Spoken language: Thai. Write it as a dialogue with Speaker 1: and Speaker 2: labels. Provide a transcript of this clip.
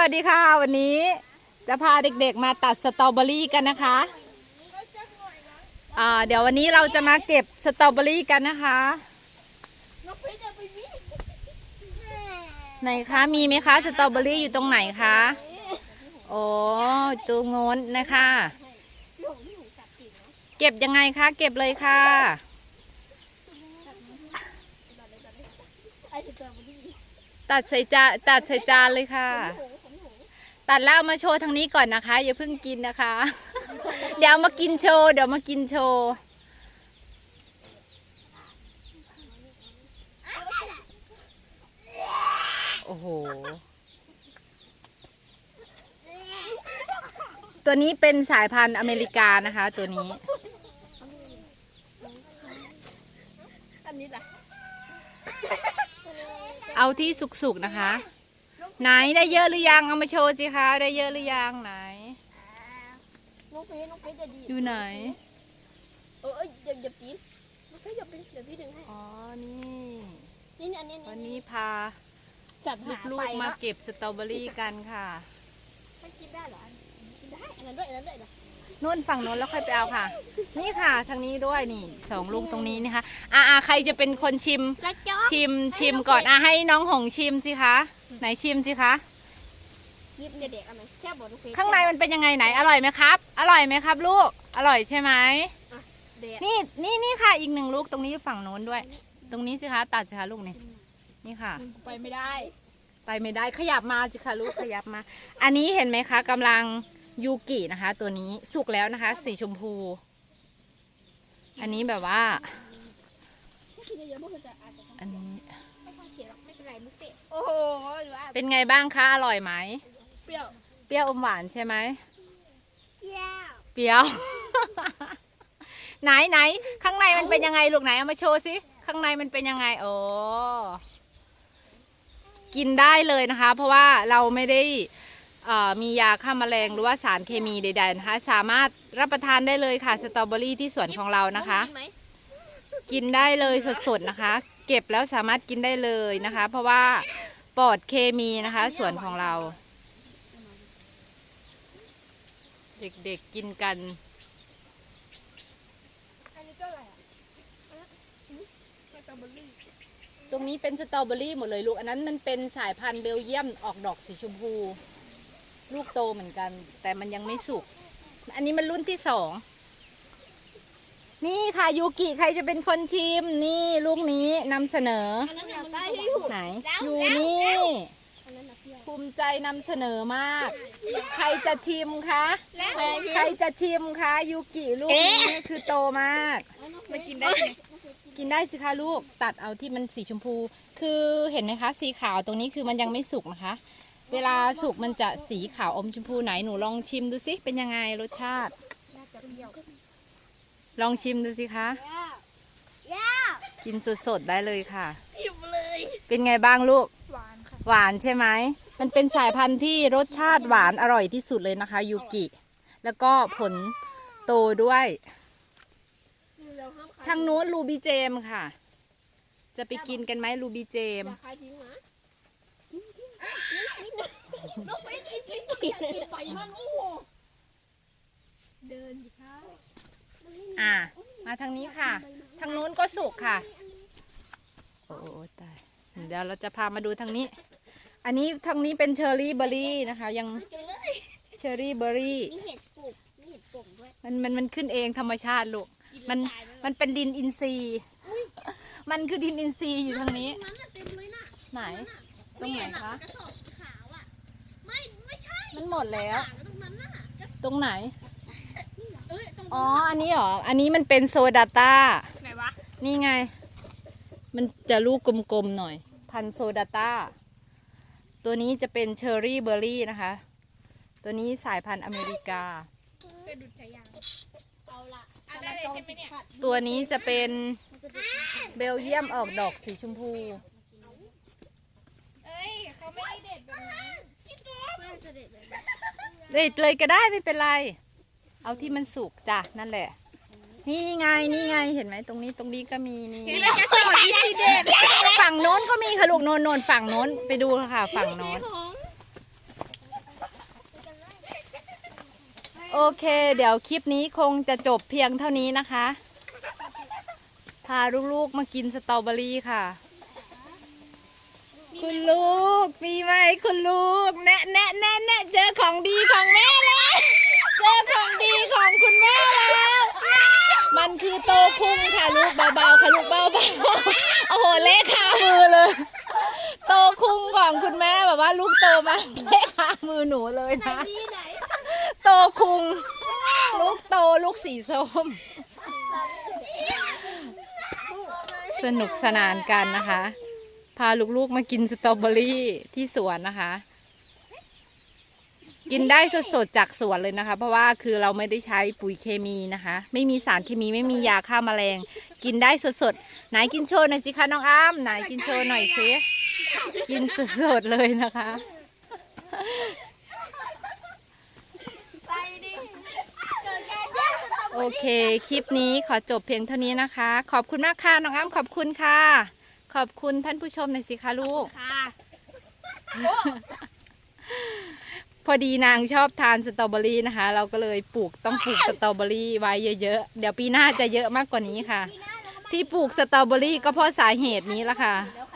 Speaker 1: วัสดีค่ะ วันนี้จะพาเด็กๆมาตัดสตรอเบอรี่กันนะคะอ่าเดี๋ยววันนี้เราจะมาเก็บสตรอเบอรี่กันนะคะไหนคะมีไหมคะสตรอเบอรี่อยู่ตรงไหนคะโอ้ตรงโน้นนะคะ เก็บยังไงคะ เก็บเลยค่ะตัดใส่จานตัดใส่จานเลยค่ะ ตัดแล้วเอามาโชว์ทางนี้ก่อนนะคะ อย่าเพิ่งกินนะคะ เดี๋ยวเอามากินโชว์เดี๋ยวมากินโชว์โอ้โห ตัวนี้เป็นสายพันธุ์อเมริกานะคะ ตัวนี้
Speaker 2: อันนี้ล่ะ
Speaker 1: เอาที่สุกๆนะคะ ไหนได้เยอะหรือยังเอามาโชว์สิคะได้เยอะหรือยังไหน
Speaker 2: น้องเฟซน้องเฟซจะดี
Speaker 1: อยู่ไหน
Speaker 2: เออเอ้ยอย่าอย่าปีนน้องเฟซอย่าปีนเดี๋ยวพี่ดึงให้
Speaker 1: อ๋อนี่
Speaker 2: นี่นี่อันนี้
Speaker 1: วันนี้พา
Speaker 2: จัดหา
Speaker 1: ลู
Speaker 2: ไป
Speaker 1: กๆมาเก็บสตรอเบอรี่กันค่ะ
Speaker 2: มันกินได้เหรอกินได้อันนั้นด้วยอันนั้นด้วยเหรอ
Speaker 1: นู่นฝั่งโน้นแล้วค่อยไปเอาค่ะ นี่ค่ะทางนี้ด้วยนี่สองลูกตรงนี้นะคะอ่าใครจะเป็นคนชิม
Speaker 2: จ้าจ้า
Speaker 1: ชิมชิมก่อนอะให้น้องหงชิมสิคะ ไหนชิมสิคะ
Speaker 2: ยิบเด็กๆอันไหนแค่บอกน้องเฟซ
Speaker 1: ข้างในมันเป็นยังไงไหนอร่อยไหมครับ อร่อยไหมครับ ลูก อร่อยใช่ไหม
Speaker 2: เด็ก
Speaker 1: นี่นี่นี่ค่ะอีกหนึ่งลูกตรงนี้ฝั่งโน้นด้วย ตรงนี้สิคะตัดสิคะลูกนี่นี่ค่ะ
Speaker 2: ไปไม่ได้
Speaker 1: ไปไม่ได้ขยับมาสิคะลูกขยับมา อันนี้เห็นไหมคะกำลังยูกินะคะ ตัวนี้สุกแล้วนะคะ สีชมพู อันนี้แบบว่า
Speaker 2: ถ้ากินเยอะๆมันจะอาจจะ
Speaker 1: อัน
Speaker 2: โอ้โหหรือว่า
Speaker 1: เป็นไงบ้างคะอร่อยไหม
Speaker 2: เปรี้ยว
Speaker 1: เปรี้ยวอมหวานใช่ไหม
Speaker 2: เปรี้ยว
Speaker 1: เปรี้ยว ไหนไหนข้างในมันเป็นยังไงลูกไหนเอามาโชว์สิข้างในมันเป็นยังไงโอ้กินได้เลยนะคะ เพราะว่าเราไม่ได้เอ่อมียาฆ่าแมลงหรือว่าสารเคมีใดๆนะคะสามารถรับประทานได้เลยค่ะสตรอเบอรี่ที่สวนของเรานะคะ
Speaker 2: กินไหม
Speaker 1: กินได้เลยสดๆนะคะ เก็บแล้วสามารถกินได้เลยนะคะ เพราะว่า ปลอดเคมีนะคะสวนของเรา เด็กๆกินกัน
Speaker 2: อันนี้ก็อะไรอะสตรอเบอรี่
Speaker 1: ตรงนี้เป็นสตรอเบอรี่หมดเลยลูก อันนั้นมันเป็นสายพันธุ์เบลเยียมออกดอกสีชมพู ลูกโตเหมือนกัน แต่มันยังไม่สุก อันนี้มันรุ่นที่สอง นี่ค่ะยูกิใครจะเป็นคนชิม นี่ลูกนี้นำเสนอ
Speaker 2: อันนั้นน่ะมันได้ที่ถูก
Speaker 1: ไหน
Speaker 2: แล้ว
Speaker 1: อยู่
Speaker 2: แล้ว
Speaker 1: นี่
Speaker 2: อันนั้นน่ะเปรี้ยว
Speaker 1: ภูมิใจนำเสนอมาก ใครจะชิมคะ
Speaker 2: แล้ว
Speaker 1: ใครจะชิมคะยูกิลูกนี้คือโตมาก
Speaker 2: มากินได้ไหม
Speaker 1: กินได้สิคะลูกตัดเอาที่มันสีชมพู คือเห็นไหมคะ สีขาวตรงนี้คือมันยังไม่สุกนะคะ เวลาสุกมันจะสีขาวอมชมพูไหนหนูลองชิมดูสิเป็นยังไงรสชาติ ลองชิมดูสิคะ
Speaker 2: ย่า
Speaker 1: กินสดๆได้เลยค่ะ
Speaker 2: อิ่มเลย
Speaker 1: เป็นไงบ้างลูก
Speaker 2: หวานค่ะ
Speaker 1: หวานใช่ไหม มันเป็นสายพันธุ์ที่รสชาติหวานอร่อยที่สุดเลยนะคะ ยูกิ แล้วก็ผลโตด้วย
Speaker 2: เราห้ามขาย
Speaker 1: ทางนู้นรูบีเจมค่ะ จะไปกินกันไหมรูบีเจม
Speaker 2: อย่าขายทิ้งนะกินกินกินกินน้องไปกินกินกินกินไปมันโอ้โหเดินสิคะ
Speaker 1: อ่า มาทางนี้ค่ะ ทางนู้นก็สุกค่ะโอ้โอ้ตาย เดี๋ยวเราจะพามาดูทางนี้ อันนี้ทางนี้เป็นเชอร์รี่เบอร์รี่นะคะ ยัง
Speaker 2: กินเลย
Speaker 1: เชอร์รี่เบอร์รี่
Speaker 2: มีเห็ดปลูกมีเห็ดปลูกด้วย
Speaker 1: มันมันมันขึ้นเองธรรมชาติลูก
Speaker 2: กิน
Speaker 1: มัน
Speaker 2: แล้วตายเลย
Speaker 1: มันเป็นดินอินทรีย์ มันคือดินอินทรีย์อยู่ทางนี้
Speaker 2: ตรงนั้นน่ะเต็มเลยน่ะ
Speaker 1: ไหน ตรงไหนคะ
Speaker 2: กระสอบขาวอะไม่ไม่ใช่
Speaker 1: มันหมดแล้ว
Speaker 2: ต่างกันตรงนั้นน่ะกระสอบ
Speaker 1: ตรงไหน
Speaker 2: เอ้ยตรง
Speaker 1: อ๋อ อันนี้เหรอ อันนี้มันเป็นโซดาต้า
Speaker 2: ไหนวะ
Speaker 1: นี่ไง มันจะลูกกลมๆหน่อย พันธุ์โซดาต้า ตัวนี้จะเป็นเชอร์รี่เบอร์รี่นะคะ ตัวนี้สายพันธุ์อเมริกา
Speaker 2: เสื้อดูดใจยาง เอาละเอาได้เลยใช่ไหมเนี่ย
Speaker 1: ตัวนี้จะเป็นเบลเยียมออกดอกสีชมพู
Speaker 2: เอ้ยเขาไม่ได้เด็ดแบบนั้นพี่ตัวเพื่อนจะเด็ดแบบนั้น
Speaker 1: เด็ดเลยก็ได้ไม่เป็นไร เอาที่มันสุกจ้ะนั่นแหละ นี่ไงนี่ไงเห็นไหมตรงนี้ตรงนี้ก็มีนี่
Speaker 2: กระสอบอีพีเด็ด
Speaker 1: ฝั่งโน้นก็มีค่ะลูกโนนโนนฝั่งโน้นไปดูค่ะ ฝั่งโน้น
Speaker 2: ของ
Speaker 1: โอเค เดี๋ยวคลิปนี้คงจะจบเพียงเท่านี้นะคะ พาลูกๆมากินสตรอเบอรี่ค่ะ คุณลูกมีไหมคุณลูก แนะแนะแนะแนะเจอของดีของแม่แล้ว เจอของดีของคุณแม่แล้ว มัน คือโตคุ้งค่ะลูกเบาๆค่ะลูกเบาๆโอ้โหเละคามือเลย โตคุ้งของคุณแม่แบบว่าลูกโตมาเละคามือหนูเลยนะ
Speaker 2: ดีไหน
Speaker 1: โตคุง ลูกโตลูกสีส้ม สนุกสนานกันนะคะ พาลูกๆมากินสตรอเบอรี่ที่สวนนะคะ กินได้สดๆจากสวนเลยนะคะ เพราะว่าคือเราไม่ได้ใช้ปุ๋ยเคมีนะคะ ไม่มีสารเคมีไม่มียาฆ่าแมลง กินได้สดๆไหนกินโชว์หน่อยสิคะน้องอ้ามไหนกินโชว์หน่อยสิกินสดๆเลยนะคะโอเค คลิปนี้ขอจบเพียงเท่านี้นะคะ ขอบคุณมากค่ะน้องอ้ำขอบคุณค่ะ ขอบคุณท่านผู้ชมหน่อยสิคะลูก
Speaker 2: ค่ะ
Speaker 1: อดีนางชอบทานสตรอเบอรี่นะคะ เราก็เลยปลูกต้องปลูกสตรอเบอรี่ไว้เยอะๆ เดี๋ยวปีหน้าจะเยอะมากกว่านี้ค่ะ ที่ปลูกสตรอเบอรี่ก็เพราะสาเหตุนี้ละค่ะ
Speaker 2: แล้ว